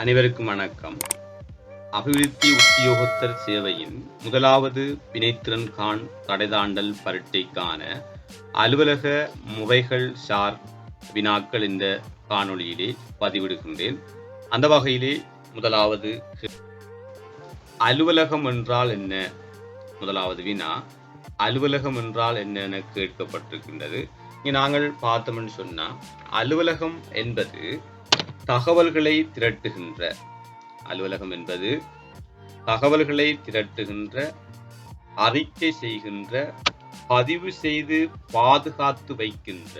அனைவருக்கும் வணக்கம். அபிவிருத்தி உத்தியோகத்தர் சேவையின் முதலாவது வினைத்திறன் கான் தடைதாண்டல் பரீட்சைக்கான அலுவலக முறைகள் சார் வினாக்கள் இந்த காணொளியிலே பதிவிடுகின்றேன். அந்த வகையிலே முதலாவது அலுவலகம் என்றால் என்ன? முதலாவது வினா. அலுவலகம் என்றால் என்ன என கேட்கப்பட்டிருக்கின்றது. இங்கே நாங்கள் பார்த்தோம்னு சொன்னால் அலுவலகம் என்பது தகவல்களை திரட்டுகின்ற அலுவலகம் என்பது தகவல்களை திரட்டுகின்ற அறிக்கை செய்கின்ற பதிவு செய்து பாதுகாத்து வைக்கின்ற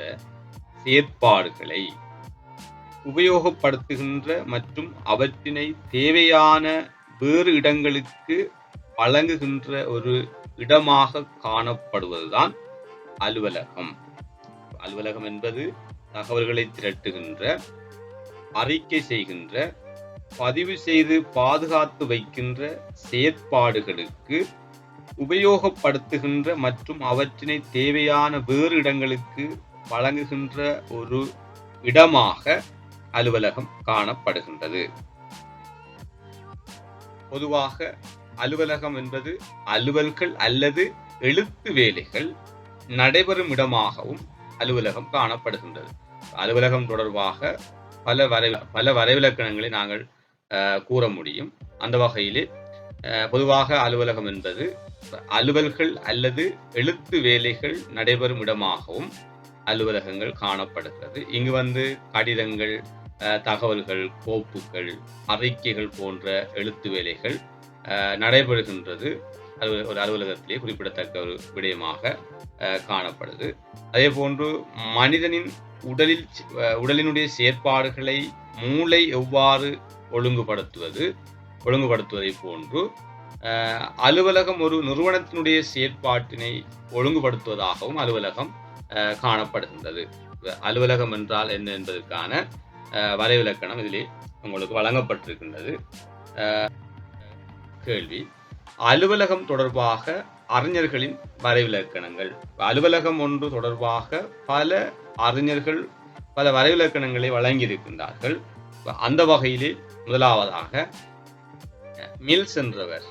செயற்பாடுகளை உபயோகப்படுத்துகின்ற மற்றும் அவற்றினை தேவையான வேறு இடங்களுக்கு வழங்குகின்ற ஒரு இடமாக காணப்படுவதுதான் அலுவலகம். அலுவலகம் என்பது தகவல்களை திரட்டுகின்ற அறிக்கை செய்கின்ற பதிவு செய்து பாதுகாத்து வைக்கின்ற செயற்பாடுகளுக்கு உபயோகப்படுத்துகின்ற மற்றும் அவற்றினை தேவையான வேறு இடங்களுக்கு வழங்குகின்ற ஒரு இடமாக அலுவலகம் காணப்படுகின்றது. பொதுவாக அலுவலகம் என்பது அலுவல்கள் அல்லது எழுத்து வேலைகள் நடைபெறும் இடமாகவும் அலுவலகம் காணப்படுகின்றது. அலுவலகம் தொடர்பாக பல வரை பல வரைவிலக்கணங்களை நாங்கள் கூற முடியும். அந்த வகையிலே பொதுவாக அலுவலகம் என்பது அலுவல்கள் அல்லது எழுத்து வேலைகள் நடைபெறும் இடமாகவும் அலுவலகங்கள் காணப்படுகிறது. இங்கு வந்து கடிதங்கள் தகவல்கள் கோப்புகள் அறிக்கைகள் போன்ற எழுத்து வேலைகள் நடைபெறுகின்றது. அலுவல ஒரு அலுவலகத்திலே குறிப்பிடத்தக்க ஒரு விடயமாக காணப்படுது. அதே போன்று மனிதனின் உடலில் உடலினுடைய செயற்பாடுகளை மூளை எவ்வாறு ஒழுங்குபடுத்துவது ஒழுங்குபடுத்துவதை போன்று அலுவலகம் ஒரு நிறுவனத்தினுடைய செயற்பாட்டினை ஒழுங்குபடுத்துவதாகவும் அலுவலகம் காணப்படுகின்றது. அலுவலகம் என்றால் என்ன என்பதற்கான வரைவிலக்கணம் இதிலே உங்களுக்கு வழங்கப்பட்டிருக்கின்றது. கேள்வி. அலுவலகம் தொடர்பாக அறிஞர்களின் வரைவிலக்கணங்கள் அலுவலகம் ஒன்று தொடர்பாக பல அறிஞர்கள் பல வரைவிலக்கணங்களை வழங்கியிருக்கின்றார்கள். அந்த வகையிலே முதலாவதாக மில்ஸ் என்றவர்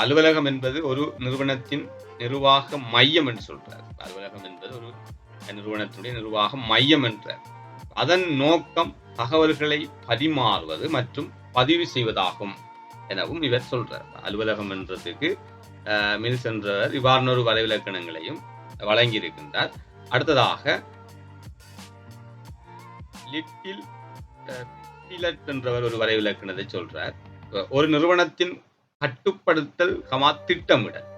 அலுவலகம் என்பது ஒரு நிறுவனத்தின் நிர்வாக மையம் என்று சொல்றார். அலுவலகம் என்பது ஒரு நிறுவனத்தினுடைய நிர்வாக மையம் என்றார் அதன் நோக்கம் தகவல்களை பரிமாறுவது மற்றும் பதிவு செய்வதாகும் எனவும் இவர் சொல்றார். அலுவலகம் என்றதுக்கு மில்ஸ் என்றவர் இவ்வாறான ஒரு வரைவிலக்கணங்களையும் வழங்கியிருக்கின்றார். அடுத்ததாக லிட்டில் பிலட் என்றவர் ஒரு வரைவிலக்கணத்தை சொல்றார். ஒரு நிறுவனத்தின் கட்டுப்படுத்தல் கமா திட்டமிடல்.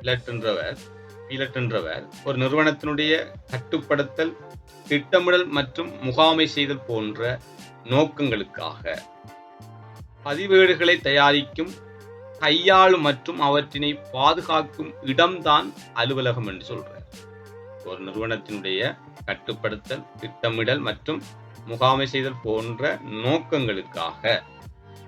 பிலட் என்றவர் பிலட் என்றவர் ஒரு நிறுவனத்தினுடைய கட்டுப்படுத்தல் திட்டமிடல் மற்றும் முகாமை செய்தல் போன்ற நோக்கங்களுக்காக பதிவேடுகளை தயாரிக்கும் கையாளும் மற்றும் அவற்றினை பாதுகாக்கும் இடம்தான் அலுவலகம் என்று சொல்றார். ஒரு நிறுவனத்தினுடைய கட்டுப்படுத்தல் திட்டமிடல் மற்றும் முகாமை செய்தல் போன்ற நோக்கங்களுக்காக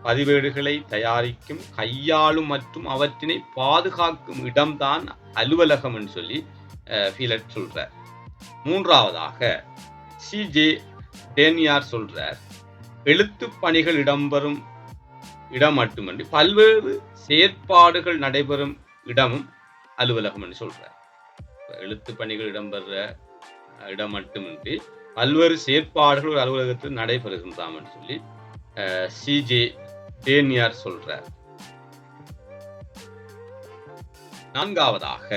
பதிவேடுகளை தயாரிக்கும் கையாளும் மற்றும் அவற்றினை பாதுகாக்கும் இடம்தான் அலுவலகம் என்று சொல்லி ஃபீலட் சொல்றார். மூன்றாவதாக சி ஜே டேனியார் சொல்றார் எழுத்து பணிகள் இடம்பெறும் இடம் மட்டுமன்றி பல்வேறு செயற்பாடுகள் நடைபெறும் இடமும் அலுவலகம் என்று சொல்றார். எழுத்து பணிகள் இடம்பெற இடம் மட்டுமின்றி பல்வேறு செயற்பாடுகள் ஒரு அலுவலகத்தில் நடைபெறுகின்றாம் என்று சொல்லி சிஜே டேனியார் சொல்றார். நான்காவதாக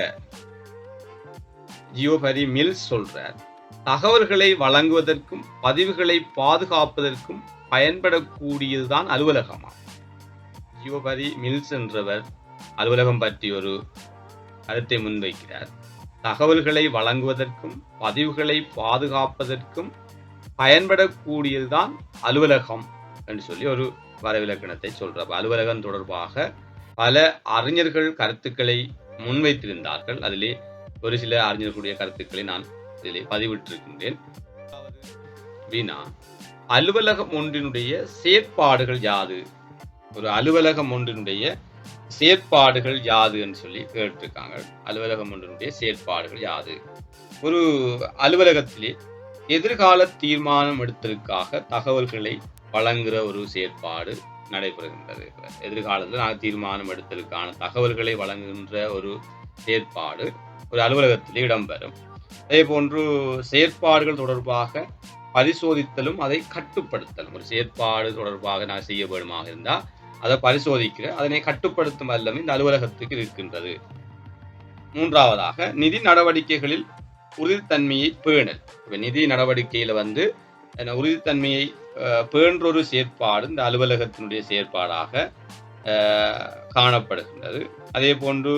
ஜியோபரி மில்ஸ் சொல்றார் தகவல்களை வழங்குவதற்கும் பதிவுகளை பாதுகாப்பதற்கும் பயன்படக்கூடியதுதான் அலுவலகமாகும். ஜியோபரி மில்ஸ் என்றவர் அலுவலகம் பற்றி ஒரு கருத்தை முன்வைக்கிறார். தகவல்களை வழங்குவதற்கும் பதிவுகளை பாதுகாப்பதற்கும் பயன்படக்கூடியதுதான் அலுவலகம் என்று சொல்லி ஒரு வரவிலக்கணத்தை சொல்றார். அலுவலகம் தொடர்பாக பல அறிஞர்கள் கருத்துக்களை முன்வைத்திருந்தார்கள். அதிலே ஒரு சில அறிஞர்களுடைய கருத்துக்களை நான் இதிலே பதிவிட்டிருக்கின்றேன். வீணா அலுவலகம் ஒன்றினுடைய செயற்பாடுகள் யாது? ஒரு அலுவலகம் ஒன்றினுடைய செயற்பாடுகள் யாது என்று சொல்லி கேட்டிருக்காங்க. அலுவலகம் ஒன்றினுடைய செயற்பாடுகள் யாது. ஒரு அலுவலகத்திலே எதிர்கால தீர்மானம் எடுத்ததற்காக தகவல்களை வழங்குகிற ஒரு செயற்பாடு நடைபெறுகின்றது. எதிர்காலத்தில் நாங்கள் தீர்மானம் எடுத்தலுக்கான தகவல்களை வழங்குகின்ற ஒரு செயற்பாடு ஒரு அலுவலகத்தில் இடம்பெறும். அதே போன்று செயற்பாடுகள் தொடர்பாக பரிசோதித்தலும் அதை கட்டுப்படுத்தலும். ஒரு செயற்பாடு தொடர்பாக நான் செய்ய வேண்டுமாக இருந்தால் அதை பரிசோதிக்கிற அதனை கட்டுப்படுத்தும் வல்லம் இந்த அலுவலகத்துக்கு இருக்கின்றது. மூன்றாவதாக நிதி நடவடிக்கைகளில் உறுதித்தன்மையை பேணல். இப்போ நிதி நடவடிக்கையில் வந்து உறுதித்தன்மையை பேன்றொரு செயற்பாடு இந்த அலுவலகத்தினுடைய செயற்பாடாக காணப்படுகின்றது. அதே போன்று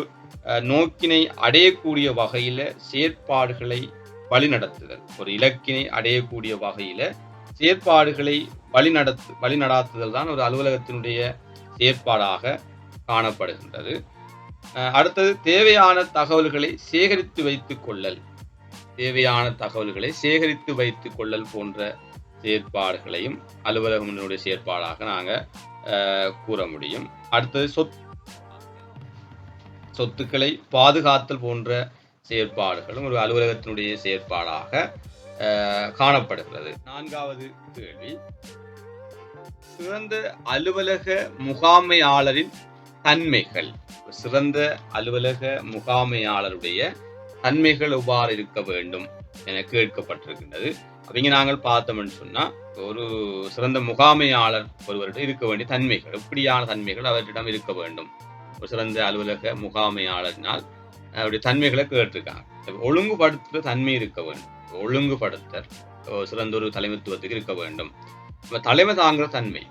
நோக்கினை அடையக்கூடிய வகையில் செயற்பாடுகளை வழிநடத்துதல். ஒரு இலக்கினை அடையக்கூடிய வகையில் செயற்பாடுகளை வழிநடத்து வழிநடாத்துதல் தான் ஒரு அலுவலகத்தினுடைய செயற்பாடாக காணப்படுகின்றது. அடுத்தது தேவையான தகவல்களை சேகரித்து வைத்து கொள்ளல். தேவையான தகவல்களை சேகரித்து வைத்து கொள்ளல் போன்ற செயற்பாடுகளையும் அலுவலகத்தினுடைய செயற்பாடாக நாங்கள் கூற முடியும். அடுத்தது சொத் சொத்துக்களை பாதுகாத்தல் போன்ற செயற்பாடுகளும் ஒரு அலுவலகத்தினுடைய செயற்பாடாக அஹ், காணப்படுகிறது. நான்காவது கேள்வி. சிறந்த அலுவலக முகாமையாளரின் தன்மைகள். சிறந்த அலுவலக முகாமையாளருடைய தன்மைகள் எவ்வாறு இருக்க வேண்டும் என கேட்கப்பட்டிருக்கின்றது. அவங்க நாங்கள் பார்த்தோம்னு சொன்னா ஒரு சிறந்த முகாமையாளர் ஒருவரிடம் இருக்க வேண்டிய தன்மைகள் எப்படியான தன்மைகள் அவரிடம் இருக்க வேண்டும். ஒரு சிறந்த அலுவலக முகாமையாளரினால் அவருடைய தன்மைகளை கேட்டிருக்காங்க. ஒழுங்குபடுத்துகிற தன்மை இருக்க வேண்டும். ஒழுங்குபடுத்தல் சிறந்த ஒரு தலைமைத்துவத்துக்கு இருக்க வேண்டும். நம்ம தலைமை தாங்குற தன்மை.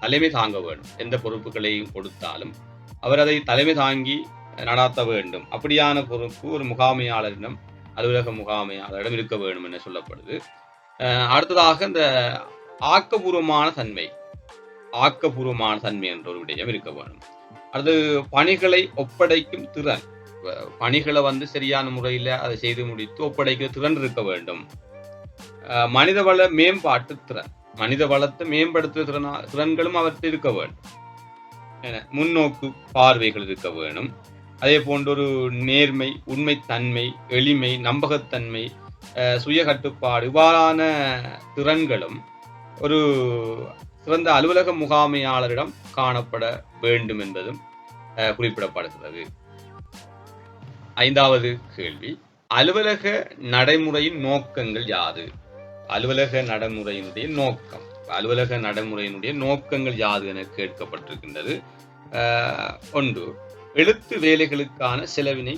தலைமை தாங்க வேண்டும். எந்த பொறுப்புகளையும் கொடுத்தாலும் அவர் அதை தலைமை தாங்கி நடாத்த வேண்டும். அப்படியான பொறுப்பு ஒரு முகாமையாளரிடம் அலுவலக முகாமையாளரிடம் இருக்க வேண்டும் என சொல்லப்படுது. அஹ் அடுத்ததாக இந்த ஆக்கபூர்வமான தன்மை. ஆக்கபூர்வமான தன்மை என்ற ஒரு விடயம் இருக்க வேண்டும். அடுத்து பணிகளை ஒப்படைக்கும் திறன். பணிகளை வந்து சரியான முறையில் அதை செய்து முடித்து ஒப்படைக்கிற திறன் இருக்க வேண்டும். மனிதவள மேம்பாட்டு திறன். மனித வளத்தை மேம்படுத்துகிற திறன்களும் அவர்கிட்ட இருக்க வேண்டும். என முன்னோக்கு பார்வைகள் இருக்க வேணும். அதே போன்ற ஒரு நேர்மை உண்மைத்தன்மை எளிமை நம்பகத்தன்மை சுய கட்டுப்பாடு இவ்வாறான திறன்களும் ஒரு சிறந்த அலுவலக முகாமையாளரிடம் காணப்பட வேண்டும் என்பதும் அஹ், குறிப்பிடப்படுகிறது. ஐந்தாவது கேள்வி. அலுவலக நடைமுறையின் நோக்கங்கள் யாது? அலுவலக நடைமுறையினுடைய நோக்கம். அலுவலக நடைமுறையினுடைய நோக்கங்கள் யாது என கேட்கப்பட்டிருக்கின்றது. ஒன்று எழுத்து வேலைகளுக்கான செலவினை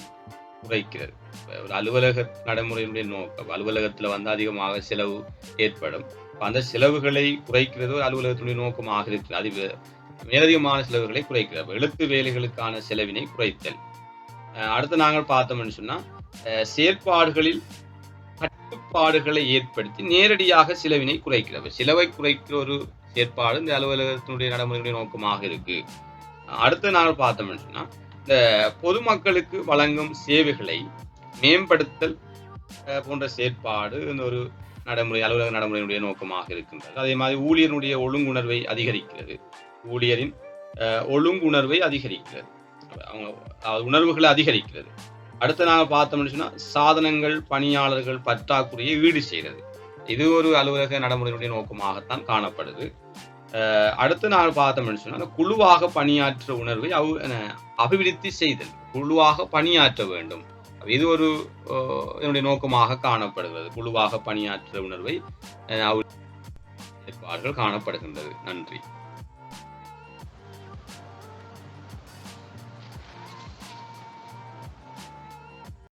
குறைக்கிறது. ஒரு அலுவலக நடைமுறையினுடைய நோக்கம். அலுவலகத்தில் வந்து அதிகமாக செலவு ஏற்படும். அந்த செலவுகளை குறைக்கிறது ஒரு அலுவலகத்தினுடைய நோக்கமாக இருக்கிறது. அது மேலதிகமான செலவுகளை குறைக்கிறது. எழுத்து வேலைகளுக்கான செலவினை குறைத்தல். அடுத்து நாங்கள் பார்த்தோம்னு சொன்னால் செயற்பாடுகளில் கட்டுப்பாடுகளை ஏற்படுத்தி நேரடியாக செலவினை குறைக்கிறது செலவை குறைக்கிற ஒரு செயற்பாடு இந்த அலுவலகத்தினுடைய நடைமுறையுடைய நோக்கமாக இருக்கு. அடுத்து நாங்கள் பார்த்தோம்னு சொன்னா இந்த பொதுமக்களுக்கு வழங்கும் சேவைகளை மேம்படுத்தல் அஹ், போன்ற செயற்பாடு இந்த ஒரு நடைமுறை அலுவலக நடைமுறையினுடைய நோக்கமாக இருக்கின்றது. அதே மாதிரி ஊழியருடைய ஒழுங்குணர்வை அதிகரிக்கிறது. ஊழியரின் அஹ், ஒழுங்குணர்வை அதிகரிக்கிறது. அவங்க உணர்வுகளை அதிகரிக்கிறது. அடுத்த நாங்கள் பார்த்தோம்னு சொன்னால் சாதனங்கள் பணியாளர்கள் பற்றாக்குறையை ஈடு செய்கிறது இது ஒரு அலுவலக நடைமுறையினுடைய நோக்கமாகத்தான் காணப்படுது. அடுத்த நாள் நாங்கள் பார்த்தோம்னு சொன்னால் குழுவாக பணியாற்ற உணர்வை அவு- அபிவிருத்தி செய்தல். குழுவாக பணியாற்ற வேண்டும். இது ஒரு என்னுடைய இதனுடைய நோக்கமாக காணப்படுகிறது. குழுவாக பணியாற்ற உணர்வை அவர்கள் காணப்படுகின்றது. நன்றி.